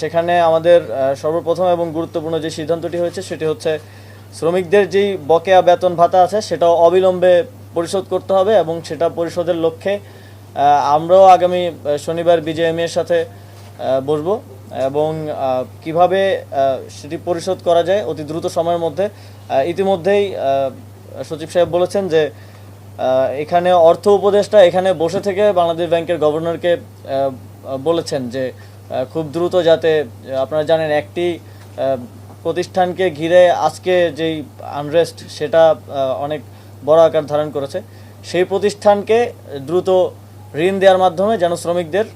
সেখানে আমাদের সর্বপ্রথম এবং গুরুত্বপূর্ণ যে সিদ্ধান্তটি হয়েছে সেটি হচ্ছে শ্রমিকদের যেই বকেয়া বেতন ভাতা আছে সেটাও অবিলম্বে পরিশোধ করতে হবে এবং সেটা পরিশোধের লক্ষ্যে আমরাও আগামী শনিবার বিজেএমএ এর সাথে বসবো এবং কীভাবে সেটি পরিশোধ করা যায় অতি দ্রুত সময়ের মধ্যে। ইতিমধ্যেই সচিব সাহেব বলেছেন যে এখানে অর্থ উপদেষ্টা এখানে বসে থেকে বাংলাদেশ ব্যাংকের গভর্নরকে বলেছেন যে খুব দ্রুত যাতে আপনারা জানেন একটি প্রতিষ্ঠানকে ঘিরে আজকে যেই আনরেস্ট সেটা অনেক বড় আকার ধারণ করেছে, সেই প্রতিষ্ঠানকে দ্রুত ঋণ দেওয়ার মাধ্যমে যেন শ্রমিকদের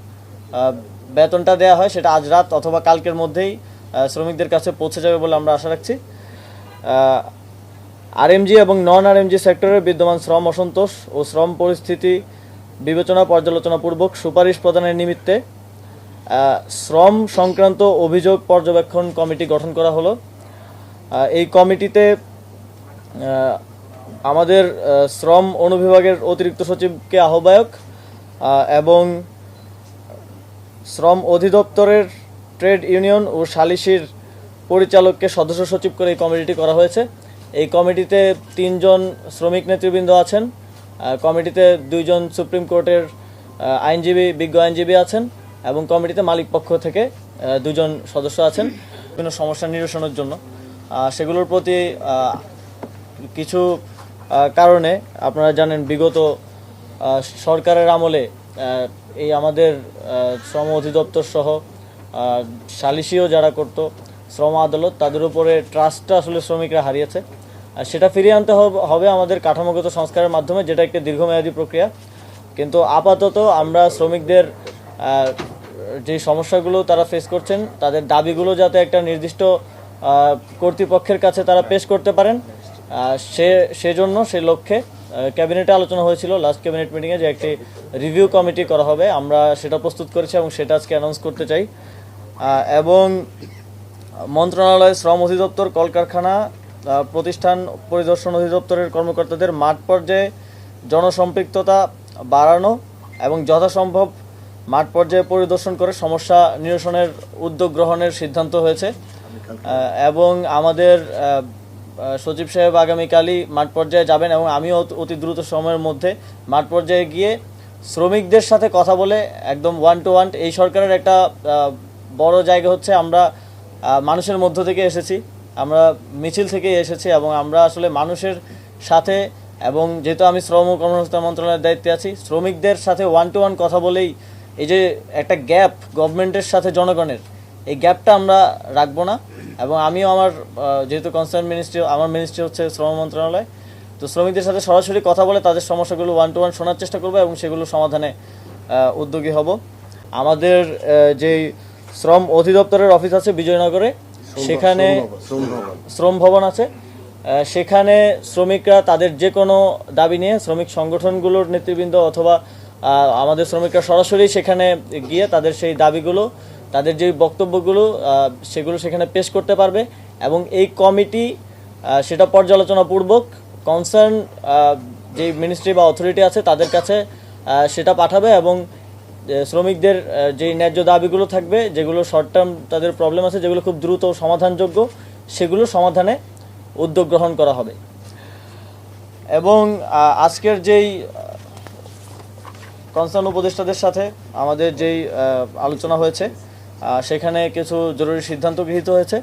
বেতনটা দেওয়া হয়, সেটা আজ রাত অথবা কালকের মধ্যেই শ্রমিকদের কাছে পৌঁছে যাবে বলে আমরা আশা রাখছি। আরএমজি এবং নন আরএমজি সেক্টরের বিদ্যমান শ্রম অসন্তোষ ও শ্রম পরিস্থিতি বিবেচনা পর্যালোচনাপূর্বক সুপারিশ প্রদানের নিমিত্তে শ্রম সংক্রান্ত অভিযোগ পর্যবেক্ষণ কমিটি গঠন করা হলো। এই কমিটিতে আমাদের শ্রম অনুবিভাগের অতিরিক্ত সচিবকে আহ্বায়ক এবং শ্রম অধিদপ্তরের ট্রেড ইউনিয়ন ও সালিসির পরিচালককে সদস্য সচিব করে এই কমিটিটি করা হয়েছে। এই কমিটিতে তিনজন শ্রমিক নেতৃবৃন্দ আছেন। কমিটিতে দুইজন সুপ্রিম কোর্টের আইনজীবী, বিজ্ঞ আইনজীবী আছেন। এবং কমিটিতে মালিক পক্ষ থেকে দুজন সদস্য আছেন। বিভিন্ন সমস্যা নিরসনের জন্য। সেগুলোর প্রতি কিছু কারণে আপনারা জানেন বিগত সরকারের আমলে এই আমাদের শ্রম অধিদপ্তর সহ সালিসিও যারা করত, শ্রম আদালত, তাদের উপরে ট্রাস্টটা আসলে শ্রমিকরা হারিয়েছে। আর সেটা ফিরিয়ে আনতে হবে আমাদের কাঠামোগত সংস্কারের মাধ্যমে, যেটা একটি দীর্ঘমেয়াদী প্রক্রিয়া। কিন্তু আপাতত আমরা শ্রমিকদের যে সমস্যাগুলো তারা ফেস করছেন, তাদের দাবিগুলো যাতে একটা নির্দিষ্ট কর্তৃপক্ষের কাছে তারা পেশ করতে পারেন। সে, সেজন্য, সে লক্ষ্যে ক্যাবিনেটে আলোচনা হয়েছিল। লাস্ট ক্যাবিনেট মিটিংয়ে যে একটি রিভিউ কমিটি করা হবে, আমরা সেটা প্রস্তুত করেছি এবং সেটা আজকে অ্যানাউন্স করতে চাই। এবং মন্ত্রণালয় শ্রম অধিদপ্তর, কলকারখানা প্রতিষ্ঠান পরিদর্শন অধিদপ্তরের কর্মকর্তাদের মাঠ পর্যায়ে জনসম্পৃক্ততা বাড়ানো এবং যথাসম্ভব মাঠ পর্যায়ে পরিদর্শন করে সমস্যা নিরসনের উদ্যোগ গ্রহণের সিদ্ধান্ত হয়েছে। এবং আমাদের সচিব সাহেব আগামীকালই মাঠ পর্যায়ে যাবেন এবং আমিও অতি দ্রুত সময়ের মধ্যে মাঠ পর্যায়ে গিয়ে শ্রমিকদের সাথে কথা বলে একদম ওয়ান টু ওয়ান এই সরকারের একটা বড় জায়গা হচ্ছে আমরা মানুষের মধ্য থেকে এসেছি, আমরা মিছিল থেকে এসেছি এবং আমরা আসলে মানুষের সাথে এবং যেহেতু আমি শ্রম ও কর্মসংস্থান মন্ত্রণালয়ের দায়িত্বে আছি, শ্রমিকদের সাথে ওয়ান টু ওয়ান কথা বলেই এই যে একটা গ্যাপ গভর্নমেন্টের সাথে জনগণের এই গ্যাপটা আমরা রাখব না। এবং আমিও আমার যেহেতু কনসার্ন মিনিস্ট্রি আমার মিনিস্ট্রি হচ্ছে শ্রম মন্ত্রণালয় তো শ্রমিকদের সাথে সরাসরি কথা বলে তাদের সমস্যাগুলো ওয়ান টু ওয়ান শোনার চেষ্টা করব এবং সেগুলো সমাধানে উদ্যোগী হব। আমাদের যে শ্রম অধিদপ্তরের অফিস আছে বিজয়নগরে সেখানে শ্রম ভবন আছে। সেখানে শ্রমিকরা তাদের যে কোনো দাবি নিয়ে শ্রমিক সংগঠনগুলোর নেতৃবৃন্দ অথবা আমাদের শ্রমিকরা সরাসরি সেখানে গিয়ে তাদের সেই দাবিগুলো, তাদের যে বক্তব্যগুলো সেগুলো সেখানে পেশ করতে পারবে এবং এই কমিটি সেটা পর্যালোচনাপূর্বক কনসার্ন যে মিনিস্ট্রি বা অথরিটি আছে তাদের কাছে সেটা পাঠাবে এবং শ্রমিকদের যে ন্যায্য দাবিগুলো থাকবে, যেগুলো শর্ট টার্ম তাদের প্রবলেম আছে, যেগুলো খুব দ্রুত সমাধানযোগ্য, সেগুলো সমাধানে উদ্যোগ গ্রহণ করা হবে। এবং আজকের যেই কনসার্ন উপদেষ্টাদের সাথে আমাদের যেই আলোচনা হয়েছে সেখানে কিছু জরুরি সিদ্ধান্ত গৃহীত হয়েছে।